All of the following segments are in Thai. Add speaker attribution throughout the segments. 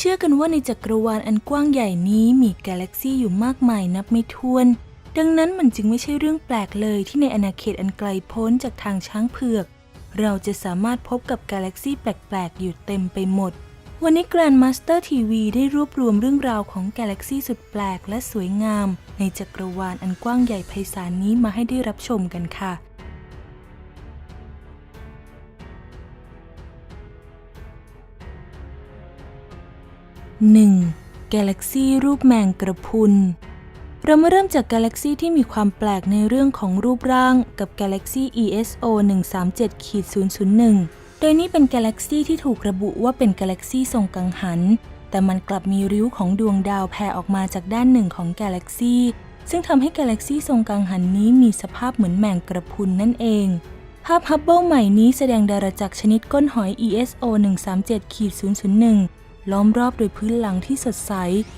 Speaker 1: เชื่อกันว่าในจักรวาลอันกว้างใหญ่นี้มีกาแล็กซี่อยู่มากมายนับไม่ถ้วน ดังนั้นมันจึงไม่ใช่เรื่องแปลกเลยที่ในอาณาเขตอันไกลโพ้นจากทางช้างเผือก เราจะสามารถพบกับกาแล็กซี่แปลกๆ อยู่เต็มไปหมด วันนี้ Grandmaster TV ได้รวบรวมเรื่องราวของกาแล็กซี่สุดแปลกและสวยงาม ในจักรวาลอันกว้างใหญ่ไพศาลนี้มาให้ได้รับชมกันค่ะ 1. กาแล็กซี่รูปแมงกระพุน เรามาเริ่มจากกาแล็กซี่ที่มีความแปลกในเรื่องของรูปร่างกับกาแล็กซี่ ESO 137-001 โดยนี้เป็นกาแล็กซี่ที่ถูกระบุว่าเป็นกาแล็กซี่ทรงกังหัน แต่มันกลับมีริ้วของดวงดาวแผ่ออกมาจากด้านหนึ่งของกาแล็กซี่ ซึ่งทำให้กาแล็กซี่ทรงกังหันนี้มีสภาพเหมือนแมงกระพุนนั่นเองภาพฮับเบิลใหม่นี้แสดงดาราจักรชนิดก้นหอย ESO 137-001 ล้อมรอบโดยพื้นหลังที่สดใส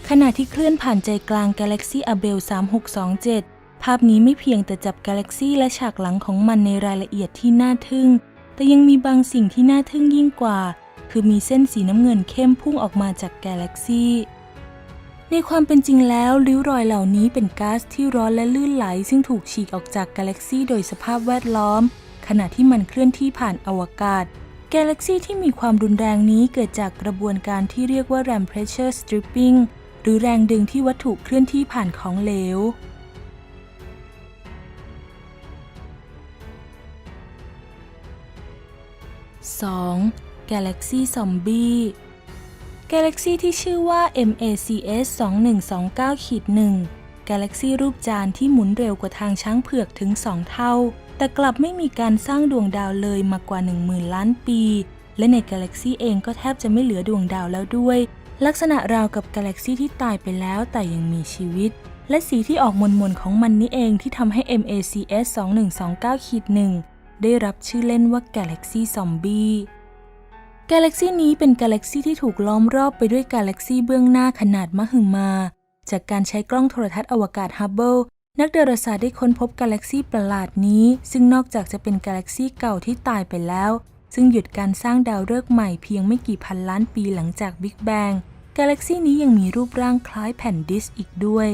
Speaker 1: ขณะที่เคลื่อนผ่านใจกลางกาแล็กซี่อเบล 3627 ภาพนี้ไม่เพียงแต่จับกาแล็กซีและฉากหลังของมันในรายละเอียดที่น่าทึ่ง แต่ยังมีบางสิ่งที่น่าทึ่งยิ่งกว่า คือมีเส้นสีน้ำเงินเข้มพุ่งออกมาจากกาแล็กซีในความเป็นจริงแล้วริ้วรอยเหล่านี้เป็นก๊าซที่ร้อนและลื่นไหล ซึ่งถูกฉีกออกจากกาแล็กซีโดยสภาพแวดล้อม ขณะที่มันเคลื่อนที่ผ่านอวกาศ กาแล็กซีที่มีความรุนแรงนี้เกิดจากกระบวนการที่เรียกว่า ram pressure stripping หรือแรงดึงที่วัตถุเคลื่อนที่ผ่านของเหลว 2. Galaxy Zombie Galaxy ที่ชื่อว่า MACS 2129-1 Galaxy รูปจานที่หมุนเร็วกว่าทางช้างเผือกถึง 2 เท่า แต่กลับไม่มีการสร้างดวงดาวเลยมากว่า 10,000 ล้านปี และในกาแล็กซีเองก็แทบจะไม่เหลือดวงดาวแล้วด้วย ลักษณะราวกับกาแล็กซีที่ตายไปแล้วแต่ยังมีชีวิต และสีที่ออกมนๆของมันนี่เองที่ทำให้ MACS 2129-1 ได้รับชื่อเล่นว่า Galaxy Zombie กาแล็กซีนี้เป็นกาแล็กซีที่ถูกล้อมรอบไปด้วยกาแล็กซีเบื้องหน้าขนาดมหึมา จากการใช้กล้องโทรทัศน์อวกาศฮับเบิล นักดาราศาสตร์ได้ค้นพบกาแล็กซีประหลาดนี้ ซึ่งนอกจากจะเป็นกาแล็กซีเก่าที่ตายไปแล้ว ซึ่งหยุดการสร้างดาวฤกษ์ใหม่เพียงไม่กี่พันล้านปีหลังจากบิ๊กแบงกาแล็กซีนี้ยังมีรูปร่างคล้ายแผ่นดิสอีกด้วย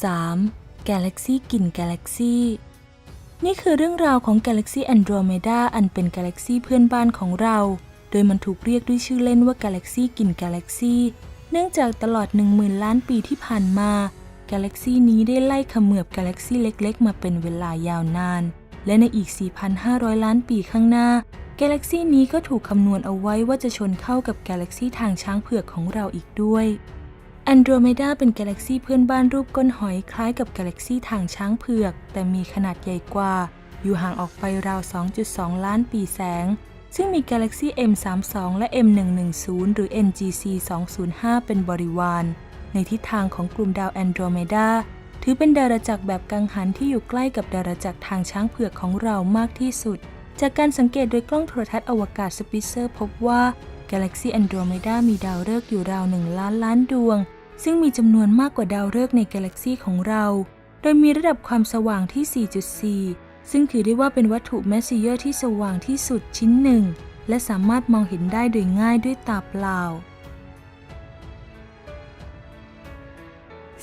Speaker 1: 3. Galaxy กิน Galaxy นี่คือเรื่องราวของ Galaxy Andromeda อันเป็นกาแล็กซีเพื่อนบ้านของเรา โดยมันถูกเรียกด้วยชื่อเล่นว่า Galaxy กิน Galaxy เนื่องจากตลอด 10,000 ล้านปีที่ผ่านมา กาแล็กซีนี้ได้ไล่ขมือบกาแล็กซีเล็กๆ มาเป็นเวลายาวนาน และในอีก 4,500 ล้านปีข้างหน้ากาแล็กซีนี้ก็ถูกคำนวณเอาไว้ว่าจะชนเข้ากับกาแล็กซีทางช้างเผือกของเราอีกด้วยแอนโดรเมดาเป็นกาแล็กซีเพื่อนบ้านรูปก้นหอยคล้ายกับกาแล็กซีทางช้างเผือก แต่มีขนาดใหญ่กว่า อยู่ห่างออกไปราว 2.2 ล้านปีแสง ซึ่งมีกาแล็กซี M32 และ M110 หรือ NGC 205เป็นบริวาร ในทิศทางของกลุ่มดาวแอนโดรเมดา ถือเป็นดาราจักรแบบกังหันที่อยู่ใกล้กับดาราจักรทางช้างเผือกของเรามากที่สุด จากการสังเกตโดยกล้องโทรทัศน์อวกาศสปิเซอร์พบว่ากาแล็กซี่แอนโดรเมดามีดาวฤกษ์อยู่ราว1ล้านล้านดวง ซึ่งมีจำนวนมากกว่าดาวฤกษ์ในกาแล็กซีของเรา โดยมีระดับความสว่างที่ 4.4 ซึ่งถือได้ว่าเป็นวัตถุแมสซิเยอร์ที่สว่างที่สุดชิ้นหนึ่ง และสามารถมองเห็นได้โดยง่ายด้วยตาเปล่า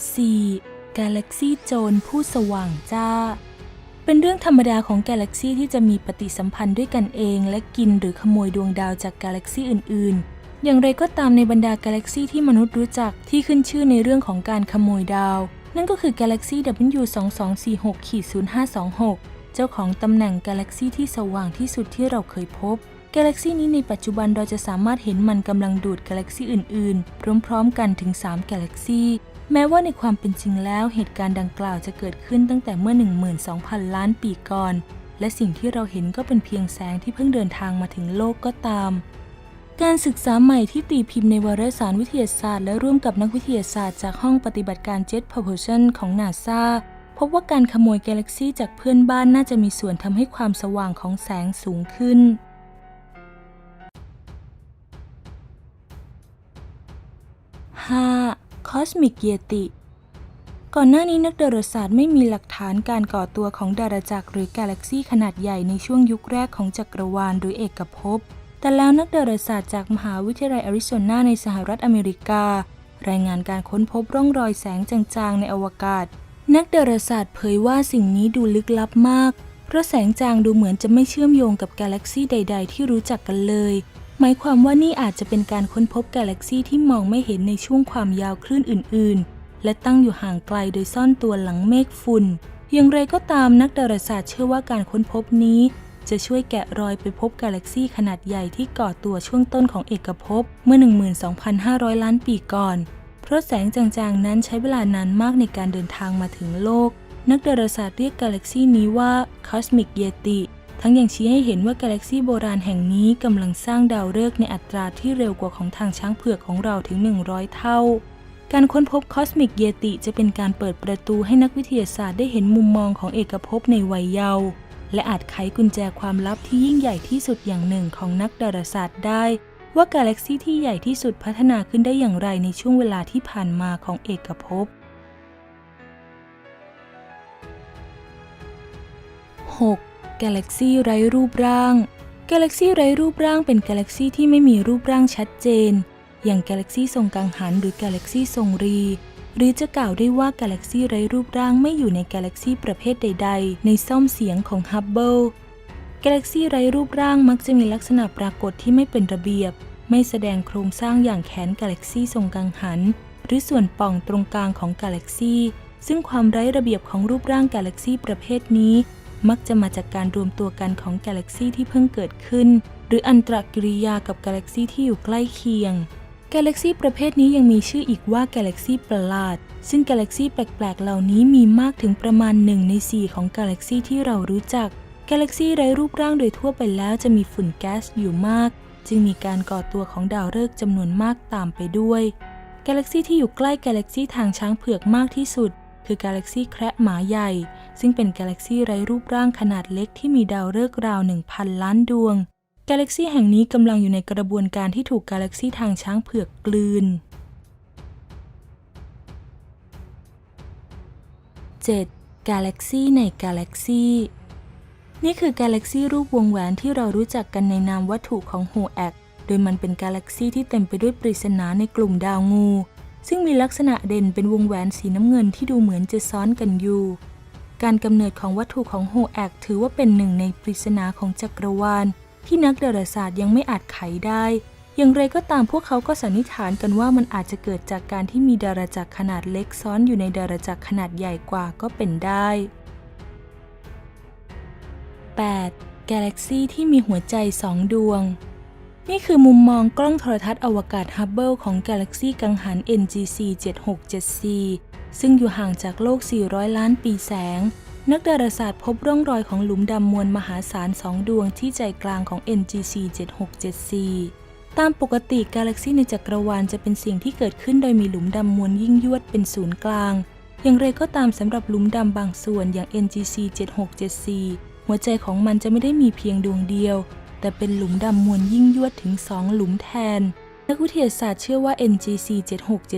Speaker 1: 4. กาแล็กซีโจรผู้สว่างจ้า เป็นเรื่องธรรมดาของกาแล็กซีที่จะมีปฏิสัมพันธ์ด้วยกันเอง และกินหรือขโมยดวงดาวจากกาแล็กซีอื่น ๆ อย่างไรก็ตามในบรรดากาแล็กซีที่มนุษย์รู้จักที่ขึ้นชื่อในเรื่องของการขโมยดาว นั่นก็คือกาแล็กซี W2246-0526 เจ้าของตำแหน่งกาแล็กซี่ที่สว่างที่สุดที่เราเคยพบ กาแล็กซี่นี้ในปัจจุบันเราจะสามารถเห็นมันกำลังดูดกาแล็กซี่อื่นๆ พร้อมๆ กันถึง 3 กาแล็กซี่แม้ว่าในความเป็นจริงแล้วเหตุการณ์ดังกล่าวจะเกิดขึ้นตั้งแต่เมื่อ 12,000 ล้านปีก่อน และสิ่งที่เราเห็นก็เป็นเพียงแสงที่เพิ่งเดินทางมาถึงโลกก็ตาม การศึกษาใหม่ที่ตีพิมพ์ในวารสารวิทยาศาสตร์ และร่วมกับนักวิทยาศาสตร์จากห้องปฏิบัติการ Jet Propulsion ของนาซา พบว่าการขโมยกาแล็กซีจากเพื่อนบ้านน่าจะมีส่วนทำให้ความสว่างของแสงสูงขึ้น 5. Cosmic Yeti ก่อนหน้านี้นักดาราศาสตร์ไม่มีหลักฐานการก่อตัวของดาราจักรหรือกาแล็กซีขนาดใหญ่ในช่วงยุคแรกของจักรวาลหรือเอกภพ แต่แล้วนักดาราศาสตร์จากมหาวิทยาลัยแอริโซนาในสหรัฐอเมริกา รายงานการค้นพบร่องรอยแสงจางๆในอวกาศ นักดาราศาสตร์เผยว่าสิ่งนี้ดูลึกลับมาก เพราะแสงจางดูเหมือนจะไม่เชื่อมโยงกับกาแล็กซี่ใด ๆ ที่รู้จักกันเลย หมายความว่านี่อาจจะเป็นการค้นพบกาแล็กซี่ที่มองไม่เห็นในช่วงความยาวคลื่นอื่น ๆ และตั้งอยู่ห่างไกลโดยซ่อนตัวหลังเมฆฝุ่น อย่างไรก็ตามนักดาราศาสตร์เชื่อว่าการค้นพบนี้ จะช่วยแกะรอยไปพบกาแล็กซี่ขนาดใหญ่ที่ก่อตัวช่วงต้นของเอกภพเมื่อ 12,500 ล้านปีก่อน ราะแสงจางๆ นั้นใช้เวลานานมากในการเดินทางมาถึงโลก นักดาราศาสตร์เรียกกาแล็กซีนี้ว่า Cosmic Yeti ทั้งยังชี้ให้เห็นว่ากาแล็กซีโบราณแห่งนี้กำลังสร้างดาวฤกษ์ในอัตราที่เร็วกว่าของทางช้างเผือกของเราถึง 100 เท่า การค้นพบ Cosmic Yeti จะเป็นการเปิดประตูให้นักวิทยาศาสตร์ได้เห็นมุมมองของเอกภพในวัยเยาว์และอาจไขกุญแจความลับที่ยิ่งใหญ่ที่สุดอย่างหนึ่งของนักดาราศาสตร์ได้ ว่ากาแล็กซีที่ใหญ่ที่สุดพัฒนาขึ้นได้อย่างไรในช่วงเวลาที่ผ่านมาของเอกภพ 6. กาแล็กซีไร้รูปร่าง กาแล็กซีไร้รูปร่างเป็นกาแล็กซีที่ไม่มีรูปร่างชัดเจน อย่างกาแล็กซีทรงกังหันหรือกาแล็กซีทรงรี หรือจะกล่าวได้ว่ากาแล็กซีไร้รูปร่างไม่อยู่ในกาแล็กซีประเภทใด ๆ ในซ่อมเสียงของฮับเบิลกาแล็กซีไร้รูปร่างมักจะมีลักษณะปรากฏที่ไม่เป็นระเบียบ ไม่แสดงโครงสร้างอย่างแขนกาแล็กซีทรงกังหัน หรือส่วนป่องตรงกลางของกาแล็กซีซึ่งความไร้ระเบียบของรูปร่างกาแล็กซีประเภทนี้ มักจะมาจากการรวมตัวกันของกาแล็กซีที่เพิ่งเกิดขึ้น หรืออันตรกิริยากับกาแล็กซีที่อยู่ใกล้เคียงกาแล็กซีประเภทนี้ยังมีชื่ออีกว่ากาแล็กซีประหลาด ซึ่งกาแล็กซีแปลกๆ เหล่านี้มีมากถึงประมาณหนึ่งใน 4 ของกาแล็กซีที่เรารู้จัก กาแล็กซีไร้รูปร่างโดยทั่วไปแล้วจะมีฝุ่นแก๊สอยู่มาก จึงมีการก่อตัวของดาวฤกษ์จำนวนมากตามไปด้วย กาแล็กซีที่อยู่ใกล้กาแล็กซีทางช้างเผือกมากที่สุด คือกาแล็กซีแคระหมาใหญ่ ซึ่งเป็นกาแล็กซีไร้รูปร่างขนาดเล็กที่มีดาวฤกษ์ราว 1,000 ล้านดวง กาแล็กซีแห่งนี้กำลังอยู่ในกระบวนการที่ถูกกาแล็กซีทางช้างเผือกกลืน 7. กาแล็กซีในกาแล็กซี นี่คือกาแล็กซี่รูปวงแหวนที่เรารู้จักกันในนามวัตถุของโฮแอกโดยมันเป็นกาแล็กซี่ที่เต็มไปด้วยปริศนาในกลุ่มดาวงู ซึ่งมีลักษณะเด่นเป็นวงแหวนสีน้ำเงินที่ดูเหมือนจะซ้อนกันอยู่ การกำเนิดของวัตถุของโฮแอกถือว่าเป็นหนึ่งในปริศนาของจักรวาล ที่นักดาราศาสตร์ยังไม่อาจไขได้ อย่างไรก็ตามพวกเขาก็สันนิษฐานกันว่ามันอาจจะเกิดจากการที่มีดาราจักรขนาดเล็กซ้อนอยู่ในดาราจักรขนาดใหญ่กว่าก็เป็นได้ 8. กาแล็กซี่ที่มีหัวใจสองดวง นี่คือมุมมองกล้องโทรทัศน์อวกาศฮับเบิลของกาแล็กซี่กังหัน NGC 7674ซึ่งอยู่ห่างจากโลก 400 ล้านปีแสง นักดาราศาสตร์พบร่องรอยของหลุมดำมวลมหาศาลสองดวงที่ใจกลางของ NGC 7674ตามปกติกาแล็กซี่ในจักรวาลจะเป็นสิ่งที่เกิดขึ้นโดยมีหลุมดำมวลยิ่งยวดเป็นศูนย์กลาง อย่างไรก็ตามสำหรับหลุมดำบางส่วนอย่าง NGC 7674 หัวใจของมันจะไม่ได้มีเพียงดวงเดียว แต่เป็นหลุมดำมวลยิ่งยวดถึง2หลุมแทน นักวิทยาศาสตร์เชื่อว่า NGC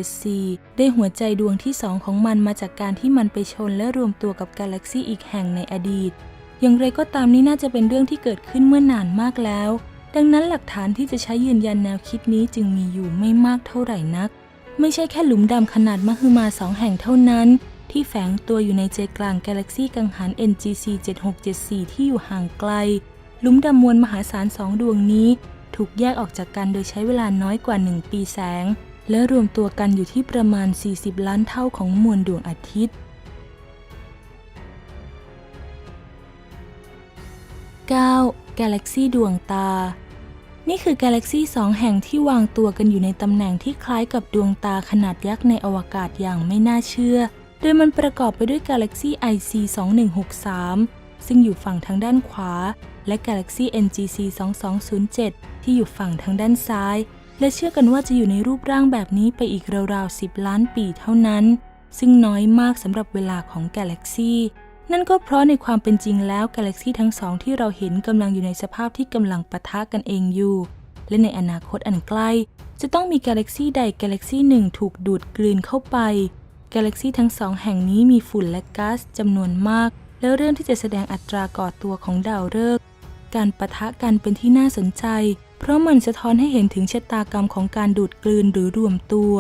Speaker 1: 7674ได้หัวใจดวงที่2ของมันมาจากการที่มันไปชนและรวมตัวกับกาแล็กซีอีกแห่งในอดีต อย่างไรก็ตามนี่น่าจะเป็นเรื่องที่เกิดขึ้นเมื่อนานมากแล้ว ดังนั้นหลักฐานที่จะใช้ยืนยันแนวคิดนี้จึงมีอยู่ไม่มากเท่าไหร่นัก ไม่ใช่แค่หลุมดำขนาดมหึมาสองแห่งเท่านั้น ที่แฝงตัวอยู่ในใจกลางกาแล็กซี่กังหัน NGC 7674 ที่อยู่ห่างไกล ลุมดำมวลมหาศาลสองดวงนี้ ถูกแยกออกจากกันโดยใช้เวลาน้อยกว่า 1 ปีแสง และรวมตัวกันอยู่ที่ประมาณ 40 ล้านเท่าของมวลดวงอาทิตย์ 9. กาแล็กซี่ดวงตา นี่คือกาแล็กซี่สองแห่งที่วางตัวกันอยู่ในตำแหน่งที่คล้ายกับดวงตาขนาดยักษ์ในอวกาศอย่างไม่น่าเชื่อ โดยมันประกอบไปด้วยกาแล็กซี IC 2163 ซึ่งอยู่ฝั่งทางด้านขวา และกาแล็กซี NGC 2207 ที่อยู่ฝั่งทางด้านซ้าย และเชื่อกันว่าจะอยู่ในรูปร่างแบบนี้ไปอีกราวๆ 10 ล้านปีเท่านั้น ซึ่งน้อยมากสำหรับเวลาของกาแล็กซีนั่นก็เพราะในความเป็นจริงแล้วกาแล็กซีทั้งสองที่เราเห็นกำลังอยู่ในสภาพที่กำลังปะทะกันเองอยู่ และในอนาคตอันใกล้ จะต้องมีกาแล็กซีใดกาแล็กซีหนึ่งถูกดูดกลืนเข้าไป กาแล็กซีทั้งสองแห่งนี้มีฝุ่นและก๊าซจำนวนมาก แล้วเริ่มที่จะแสดงอัตราก่อตัวของดาวฤกษ์การปะทะกันเป็นที่น่าสนใจ เพราะมันสะท้อนให้เห็นถึงชะตากรรมของการดูดกลืนหรือรวมตัว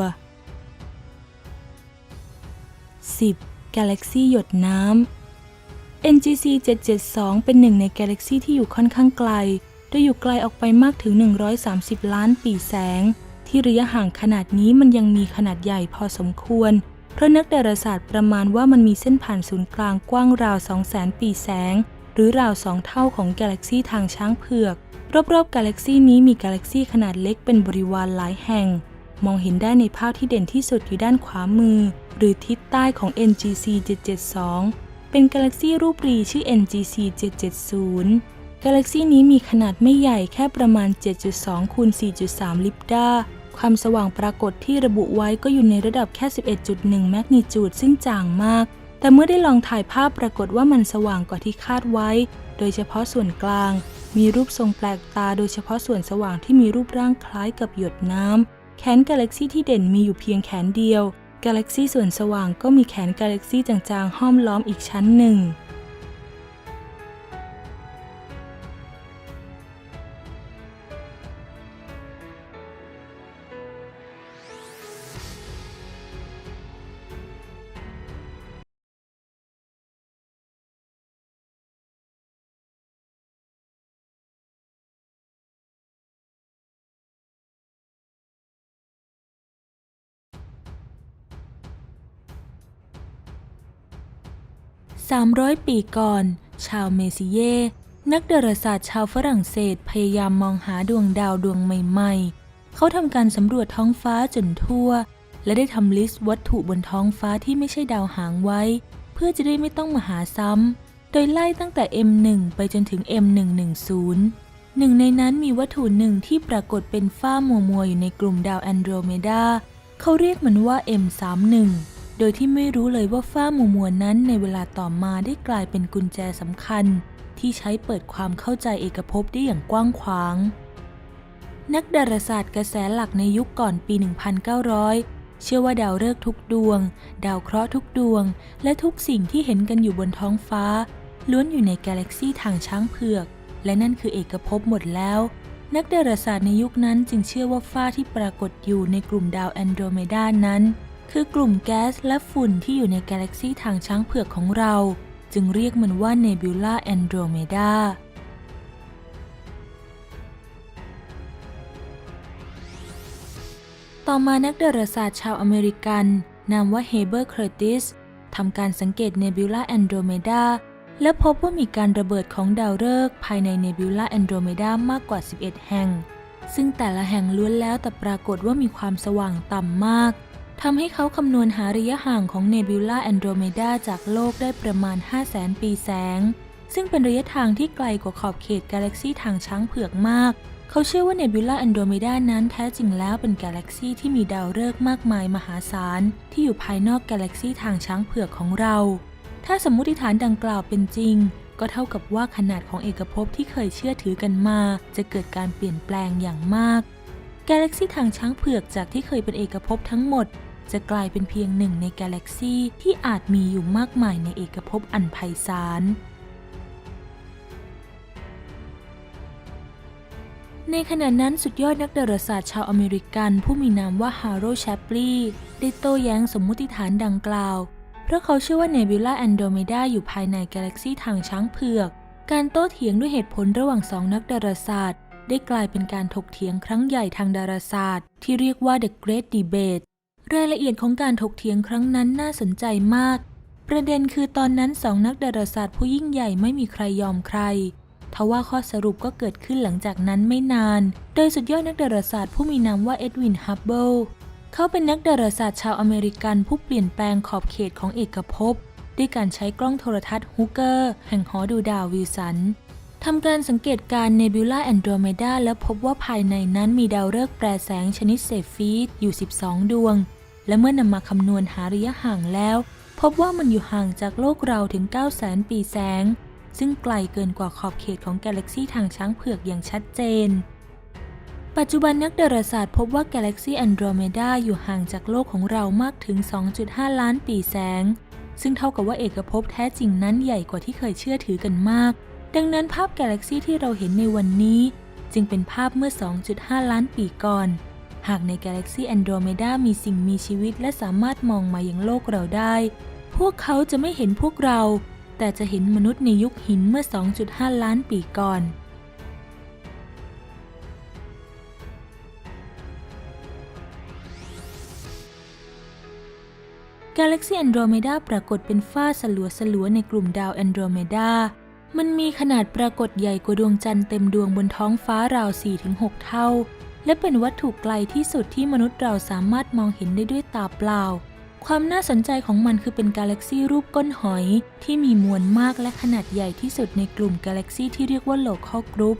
Speaker 1: 10. กาแล็กซีหยดน้ำ NGC 772 เป็นหนึ่งในกาแล็กซีที่อยู่ค่อนข้างไกล โดยอยู่ไกลออกไปมากถึง 130 ล้านปีแสง ที่ระยะห่างขนาดนี้มันยังมีขนาดใหญ่พอสมควร เพราะนักดาราศาสตร์ประมาณว่ามันมีเส้นผ่านศูนย์กลางกว้างราว 200,000 ปีแสง หรือราวสองเท่าของกาแล็กซีทางช้างเผือก รอบๆกาแล็กซีนี้มีกาแล็กซีขนาดเล็กเป็นบริวารหลายแห่ง มองเห็นได้ในภาพที่เด่นที่สุดอยู่ด้านขวามือ หรือทิศใต้ของ NGC 772 เป็นกาแล็กซีรูปรีชื่อ NGC 770กาแล็กซีนี้มีขนาดไม่ใหญ่แค่ประมาณ 7.2คูณ4.3 ลิปดา ความสว่างปรากฏที่ระบุไว้ก็อยู่ในระดับแค่ 11.1 แมกนิจูดซึ่งจางมาก แต่เมื่อได้ลองถ่ายภาพปรากฏว่ามันสว่างกว่าที่คาดไว้ โดยเฉพาะส่วนกลาง มีรูปทรงแปลกตาโดยเฉพาะส่วนสว่างที่มีรูปร่างคล้ายกับหยดน้ำ แขนกาแล็กซี่ที่เด่นมีอยู่เพียงแขนเดียว กาแล็กซี่ส่วนสว่างก็มีแขนกาแล็กซี่จางๆห้อมล้อมอีกชั้นหนึ่ง 300 ปีก่อน ชาวเมซิเย นักดาราศาสตร์ชาวฝรั่งเศสพยายามมองหาดวงดาวดวงใหม่ ๆ เขาทำการสำรวจท้องฟ้าจนทั่ว และได้ทำลิสต์วัตถุบนท้องฟ้าที่ไม่ใช่ดาวหางไว้ เพื่อจะได้ไม่ต้องมาหาซ้ำ โดยไล่ตั้งแต่ M1 ไปจนถึง M110 หนึ่งในนั้นมีวัตถุหนึ่งที่ปรากฏเป็นฝ้ามัวมัวๆอยู่ในกลุ่มดาวแอนโดรเมดา เขาเรียกมันว่า M31 โดยที่ไม่รู้เลยว่าฝ้ามัวมัวๆนั้นในเวลาต่อมาได้กลายเป็นกุญแจสำคัญ ที่ใช้เปิดความเข้าใจเอกภพได้อย่างกว้างขวาง นักดาราศาสตร์กระแสหลักในยุคก่อนปี 1900 เชื่อว่าดาวฤกษ์ทุกดวง ดาวเคราะห์ทุกดวง และทุกสิ่งที่เห็นกันอยู่บนท้องฟ้า ล้วนอยู่ในกาแล็กซีทางช้างเผือก และนั่นคือเอกภพหมดแล้ว นักดาราศาสตร์ในยุคนั้นจึงเชื่อว่าฝ้าที่ปรากฏอยู่ในกลุ่มดาวแอนโดรเมดานั้น คือกลุ่มแก๊สและฝุ่นที่อยู่ในกาแล็กซีทางช้างเผือกของเรา จึงเรียกมันว่าเนบิวลาแอนโดรเมดาต่อมานักดาราศาสตร์ชาวอเมริกัน นามว่าเฮเบอร์เคอร์ติสทำการสังเกตเนบิวลาแอนโดรเมดาและพบว่ามีการระเบิดของดาวฤกษ์ภายในเนบิวลาแอนโดรเมดามากกว่า 11 แห่ง ซึ่งแต่ละแห่งล้วนแล้วแต่ปรากฏว่ามีความสว่างต่ำมาก ทำให้เขาคำนวณหาระยะห่างของเนบิวลาแอนโดรเมดาจากโลกได้ประมาณ 500,000 ปีแสง ซึ่งเป็นระยะทางที่ไกลกว่าขอบเขตกาแล็กซีทางช้างเผือกมาก เขาเชื่อว่าเนบิวลาแอนโดรเมดานั้นแท้จริงแล้วเป็นกาแล็กซีที่มีดาวฤกษ์มากมายมหาศาล ที่อยู่ภายนอกกาแล็กซีทางช้างเผือกของเรา ถ้าสมมติฐานดังกล่าวเป็นจริง ก็เท่ากับว่าขนาดของเอกภพที่เคยเชื่อถือกันมา จะเกิดการเปลี่ยนแปลงอย่างมากกาแล็กซีทางช้างเผือกจากที่เคยเป็นเอกภพทั้งหมด จะกลายเป็นเพียงหนึ่งในกาแล็กซีที่อาจมีอยู่มากมายในเอกภพอันไพศาลในขณะนั้นสุดยอดนักดาราศาสตร์ชาวอเมริกันผู้มีนามว่าฮาร์โรแชปลีได้โต้แย้งสมมุติฐานดังกล่าว เพราะเขาเชื่อว่าเนบิวลาแอนโดรเมดาอยู่ภายในกาแล็กซีทางช้างเผือก การโต้เถียงด้วยเหตุผลระหว่างสองนักดาราศาสตร์ ได้กลายเป็นการถกเถียงครั้งใหญ่ทางดาราศาสตร์ ที่เรียกว่า The Great Debate รายละเอียดของการถกเถียงครั้งนั้นน่าสนใจมาก ประเด็นคือตอนนั้นสองนักดาราศาสตร์ผู้ยิ่งใหญ่ไม่มีใครยอมใครทว่าข้อสรุปก็เกิดขึ้นหลังจากนั้นไม่นาน โดยสุดยอดนักดาราศาสตร์ผู้มีนามว่าเอ็ดวิน ฮับเบิล เขาเป็นนักดาราศาสตร์ชาวอเมริกันผู้เปลี่ยนแปลงขอบเขตของเอกภพ ด้วยการใช้กล้องโทรทัศน์ฮุกเกอร์ แห่งหอดูดาววิลสันทำการสังเกตการเนบิวลาแอนโดรเมดาและพบว่าภายในนั้นมีดาวฤกษ์แปรแสงชนิดเซฟีดอยู่ 12 ดวง และเมื่อนำมาคำนวณหาระยะห่างแล้ว พบว่ามันอยู่ห่างจากโลกเราถึง 900,000 ปีแสง ซึ่งไกลเกินกว่าขอบเขตของกาแล็กซีทางช้างเผือกอย่างชัดเจน ปัจจุบันนักดาราศาสตร์พบว่ากาแล็กซีแอนโดรเมดาอยู่ห่างจากโลกของเรามากถึง 2.5 ล้านปีแสง ซึ่งเท่ากับว่าเอกภพแท้จริงนั้นใหญ่กว่าที่เคยเชื่อถือกันมาก ดังนั้นภาพกาแล็กซีที่เราเห็นในวันนี้ จึงเป็นภาพเมื่อ 2.5 ล้านปีก่อน หากในกาแล็กซีแอนโดรเมดามีสิ่งมีชีวิตและสามารถมองมายังโลกเราได้ พวกเขาจะไม่เห็นพวกเรา แต่จะเห็นมนุษย์ในยุคหินเมื่อ 2.5 ล้านปีก่อนกาแล็กซีแอนโดรเมดาปรากฏเป็นฝ้าสลัวสลัวในกลุ่มดาวแอนโดรเมดา มันมีขนาดปรากฏใหญ่กว่าดวงจันทร์เต็มดวงบนท้องฟ้าราว 4-6 เท่า และเป็นวัตถุไกลที่สุดที่มนุษย์เราสามารถมองเห็นได้ด้วยตาเปล่า ความน่าสนใจของมันคือเป็นกาแล็กซีรูปก้นหอย ที่มีมวลมากและขนาดใหญ่ที่สุดในกลุ่มกาแล็กซีที่เรียกว่าโลคอลกรุ๊ป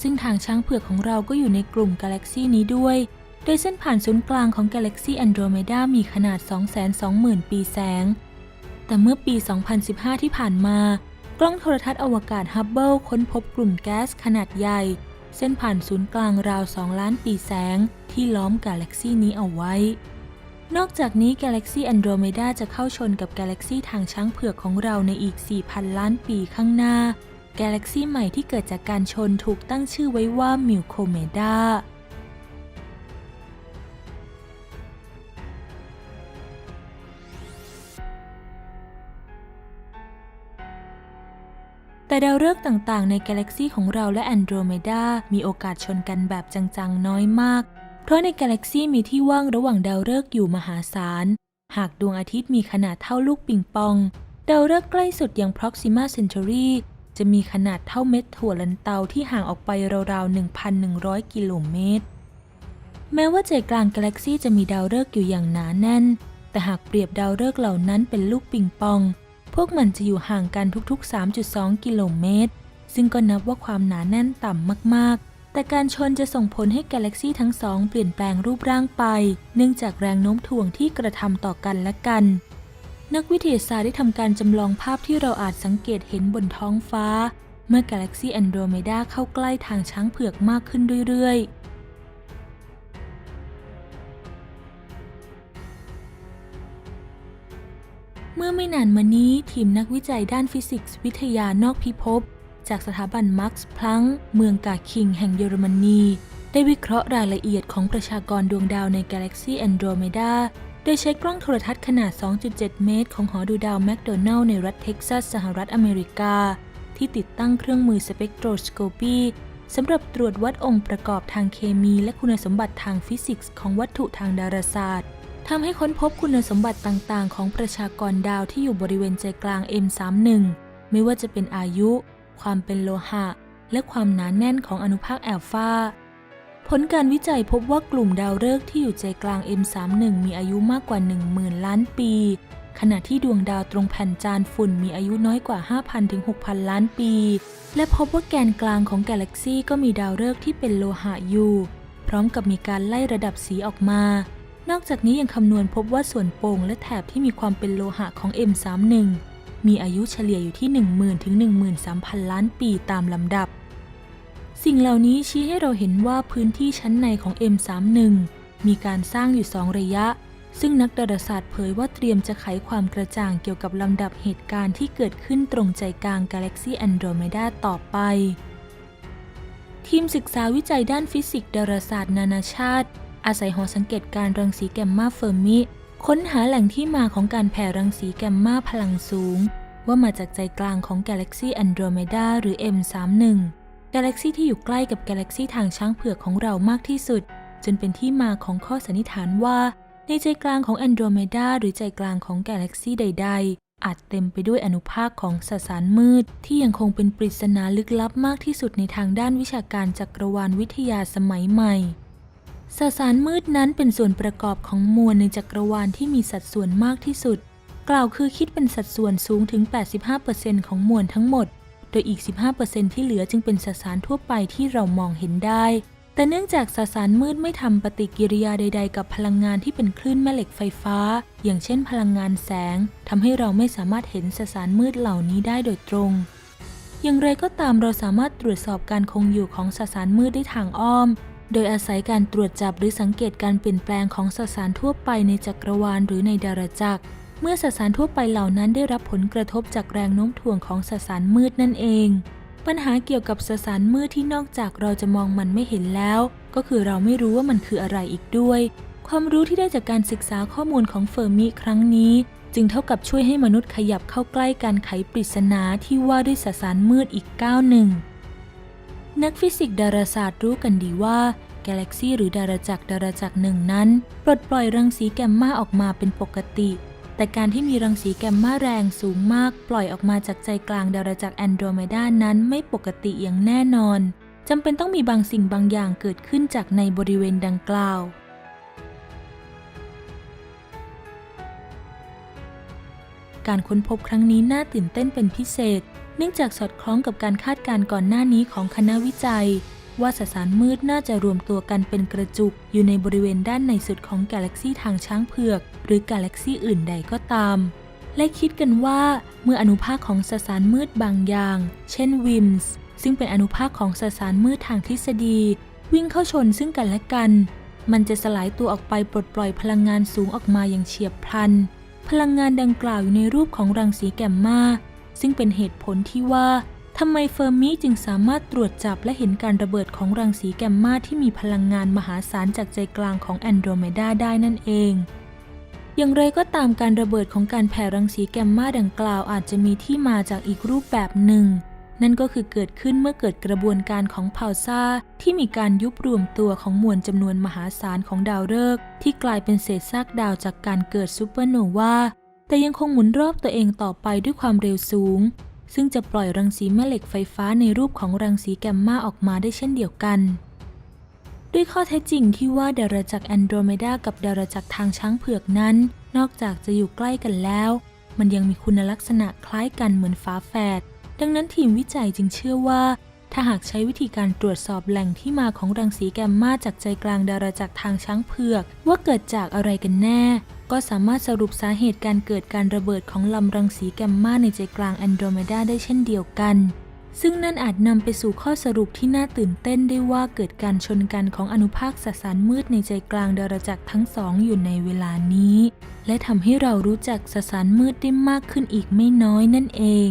Speaker 1: ซึ่งทางช้างเผือกของเราก็อยู่ในกลุ่มกาแล็กซีนี้ด้วย โดยเส้นผ่านศูนย์กลางของกาแล็กซีแอนโดรเมดามีขนาด 220,000 ปีแสง แต่เมื่อปี 2015 ที่ผ่านมา กล้องโทรทัศน์อวกาศฮับเบิลค้นพบกลุ่มแก๊สขนาดใหญ่ เส้นผ่านศูนย์กลางราว 2 ล้านปีแสง ที่ล้อมกาแล็กซีนี้เอาไว้ นอกจากนี้กาแล็กซีแอนโดรเมดาจะเข้าชนกับกาแล็กซีทางช้างเผือกของเราในอีก 4,000 ล้านปีข้างหน้ากาแล็กซีใหม่ที่เกิดจากการชนถูกตั้งชื่อไว้ว่ามิวโคเมดา แต่ดาวฤกษ์ต่างๆ ในกาแล็กซีของเราและแอนโดรเมดา มีโอกาสชนกันแบบจังๆ น้อยมาก เพราะในกาแล็กซีมีที่ว่างระหว่างดาวฤกษ์อยู่มหาศาล หากดวงอาทิตย์มีขนาดเท่าลูกปิงปอง ดาวฤกษ์ใกล้สุดอย่าง Proxima Centauri จะมีขนาดเท่าเม็ดถั่วลันเตาที่ห่างออกไปราวๆ 1,100 กิโลเมตร แม้ว่าใจกลางกาแล็กซีจะมีดาวฤกษ์อยู่อย่างหนาแน่น แต่หากเปรียบดาวฤกษ์เหล่านั้นเป็นลูกปิงปอง พวกมันจะอยู่ห่างกันทุกๆ 3.2 กิโลเมตร ซึ่งก็นับว่าความหนาแน่นต่ำมากๆ แต่การชนจะส่งผลให้กาแล็กซีทั้งสองเปลี่ยนแปลงรูปร่างไป เนื่องจากแรงโน้มถ่วงที่กระทำต่อกันและกัน นักวิทยาศาสตร์ได้ทำการจำลองภาพที่เราอาจสังเกตเห็นบนท้องฟ้า เมื่อกาแล็กซีแอนโดรเมดาเข้าใกล้ทางช้างเผือกมากขึ้นเรื่อยๆ นานมานี้ทีมนักวิจัยด้านฟิสิกส์วิทยานอกพิภพ จากสถาบันมาร์กส์พลังเมืองกาคิงแห่งเยอรมนี ได้วิเคราะห์รายละเอียดของประชากรดวงดาวในกาแล็กซีแอนโดรเมดาโดยใช้กล้องโทรทัศน์ขนาด 2.7 เมตร ของหอดูดาวแมคโดนัลล์ในรัฐเท็กซัสสหรัฐอเมริกา ที่ติดตั้งเครื่องมือสเปกโทรสโคปีสำหรับตรวจวัดองค์ประกอบทางเคมีและคุณสมบัติทางฟิสิกส์ของวัตถุทางดาราศาสตร์ ทำให้ค้นพบคุณสมบัติต่างๆ ของประชากรดาวที่อยู่บริเวณใจกลาง M31 ไม่ว่าจะเป็นอายุ ความเป็นโลหะ และความหนาแน่นของอนุภาคแอลฟาผลการวิจัยพบว่ากลุ่มดาวฤกษ์ที่อยู่ใจกลาง M31 มีอายุมากกว่า 10,000 ล้านปี ขณะที่ดวงดาวตรงแผ่นจานฝุ่นมีอายุน้อยกว่า 5,000 ถึง 6,000 ล้านปี และพบว่าแกนกลางของกาแล็กซีก็มีดาวฤกษ์ที่เป็นโลหะอยู่ พร้อมกับมีการไล่ระดับสีออกมา นอกจากนี้ยังคำนวณพบว่าส่วนโป่งและแถบที่มีความเป็นโลหะของ M31 มีอายุเฉลี่ยอยู่ที่ 10,000 ถึง 13,000 ล้านปีตามลำดับ สิ่งเหล่านี้ชี้ให้เราเห็นว่าพื้นที่ชั้นในของ M31 มีการสร้างอยู่สองระยะ ซึ่งนักดาราศาสตร์เผยว่าเตรียมจะไขความกระจ่างเกี่ยวกับลำดับเหตุการณ์ที่เกิดขึ้นตรงใจกลางกาแล็กซีแอนโดรเมดาต่อไป ทีมศึกษาวิจัยด้านฟิสิกส์ดาราศาสตร์นานาชาติ อาศัยหอสังเกตการรังสีแกมมาเฟอร์มิ ค้นหาแหล่งที่มาของการแผ่รังสีแกมมาพลังสูง ว่ามาจากใจกลางของกาแล็กซีแอนโดรเมดาหรือ M31 กาแล็กซีที่อยู่ใกล้กับกาแล็กซีทางช้างเผือกของเรามากที่สุด จนเป็นที่มาของข้อสันนิษฐานว่า ในใจกลางของแอนโดรเมดาหรือใจกลางของกาแล็กซีใด ๆ อาจเต็มไปด้วยอนุภาคของสสารมืด ที่ยังคงเป็นปริศนาลึกลับมากที่สุดในทางด้านวิชาการจักรวาลวิทยาสมัยใหม่ สสารมืดนั้นเป็นส่วนประกอบของมวลในจักรวาลที่มีสัดส่วนมากที่สุด กล่าวคือคิดเป็นสัดส่วนสูงถึง 85%ของมวลทั้งหมด โดยอีก 15%ที่เหลือจึงเป็นสสารทั่วไปที่เรามองเห็นได้ แต่เนื่องจากสสารมืดไม่ทำปฏิกิริยาใด ๆ กับพลังงานที่เป็นคลื่นแม่เหล็กไฟฟ้า อย่างเช่นพลังงานแสงทำให้เราไม่สามารถเห็นสสารมืดเหล่านี้ได้โดยตรง อย่างไรก็ตามเราสามารถตรวจสอบการคงอยู่ของสสารมืดได้ทางอ้อม โดยอาศัยการตรวจจับหรือสังเกตการเปลี่ยนแปลงของสสารทั่วไปในจักรวาลหรือในดาราจักร เมื่อสสารทั่วไปเหล่านั้นได้รับผลกระทบจากแรงโน้มถ่วงของสสารมืดนั่นเอง ปัญหาเกี่ยวกับสสารมืดที่นอกจากเราจะมองมันไม่เห็นแล้ว ก็คือเราไม่รู้ว่ามันคืออะไรอีกด้วย ความรู้ที่ได้จากการศึกษาข้อมูลของเฟอร์มิครั้งนี้ จึงเท่ากับช่วยให้มนุษย์ขยับเข้าใกล้การไขปริศนาที่ว่าด้วยสสารมืดอีกก้าวหนึ่ง นักฟิสิกส์ดาราศาสตร์รู้กันดีว่ากาแล็กซีหรือดาราจักรดาราจักรหนึ่งนั้น ปลดปล่อยรังสีแกมมาออกมาเป็นปกติ แต่การที่มีรังสีแกมมาแรงสูงมาก ปล่อยออกมาจากใจกลางดาราจักรแอนโดรเมดานั้นไม่ปกติอย่างแน่นอนจำเป็นต้องมีบางสิ่งบางอย่างเกิดขึ้นจากในบริเวณดังกล่าว การค้นพบครั้งนี้น่าตื่นเต้นเป็นพิเศษ เนื่องจากสอดคล้องกับการคาดการณ์ก่อนหน้านี้ของคณะวิจัย ว่าสสารมืดน่าจะรวมตัวกันเป็นกระจุก อยู่ในบริเวณด้านในสุดของกาแล็กซีทางช้างเผือก หรือกาแล็กซีอื่นใดก็ตาม และคิดกันว่าเมื่ออนุภาคของสสารมืดบางอย่าง เช่นวิมส์ซึ่งเป็นอนุภาคของสสารมืดทางทฤษฎี วิ่งเข้าชนซึ่งกันและกัน มันจะสลายตัวออกไปปลดปล่อยพลังงานสูงออกมาอย่างเฉียบพลัน พลังงานดังกล่าวอยู่ในรูปของรังสีแกมมา ซึ่งเป็นเหตุผลที่ว่าทำไมเฟอร์มิจึงสามารถตรวจจับและเห็นการระเบิดของรังสีแกมมาที่มีพลังงานมหาศาลจากใจกลางของแอนโดรเมดาได้นั่นเอง อย่างไรก็ตามการระเบิดของการแผ่รังสีแกมมาดังกล่าวอาจจะมีที่มาจากอีกรูปแบบหนึ่ง นั่นก็คือเกิดขึ้นเมื่อเกิดกระบวนการของพาวซ่าที่มีการยุบรวมตัวของมวลจำนวนมหาศาลของดาวฤกษ์ที่กลายเป็นเศษซากดาวจากการเกิดซูเปอร์โนวา แต่ยังคงหมุนรอบตัวเองต่อไปด้วยความเร็วสูง ซึ่งจะปล่อยรังสีแม่เหล็กไฟฟ้าในรูปของรังสีแกมมาออกมาได้เช่นเดียวกัน ด้วยข้อเท็จจริงที่ว่าดาราจักรแอนโดรเมดากับดาราจักรทางช้างเผือกนั้น นอกจากจะอยู่ใกล้กันแล้ว มันยังมีคุณลักษณะคล้ายกันเหมือนฝาแฝด ดังนั้นทีมวิจัยจึงเชื่อว่า ถ้าหากใช้วิธีการตรวจสอบแหล่งที่มาของรังสีแกมมาจากใจกลางดาราจักรทางช้างเผือก ว่าเกิดจากอะไรกันแน่ ก็สามารถสรุปสาเหตุการเกิดการระเบิดของลำรังสีแกมมาในใจกลางแอนโดรเมดาได้เช่นเดียวกัน ซึ่งนั่นอาจนำไปสู่ข้อสรุปที่น่าตื่นเต้นได้ว่าเกิดการชนกันของอนุภาคสสารมืดในใจกลางดาราจักรทั้งสองอยู่ในเวลานี้ และทำให้เรารู้จักสสารมืดได้มากขึ้นอีกไม่น้อยนั่นเอง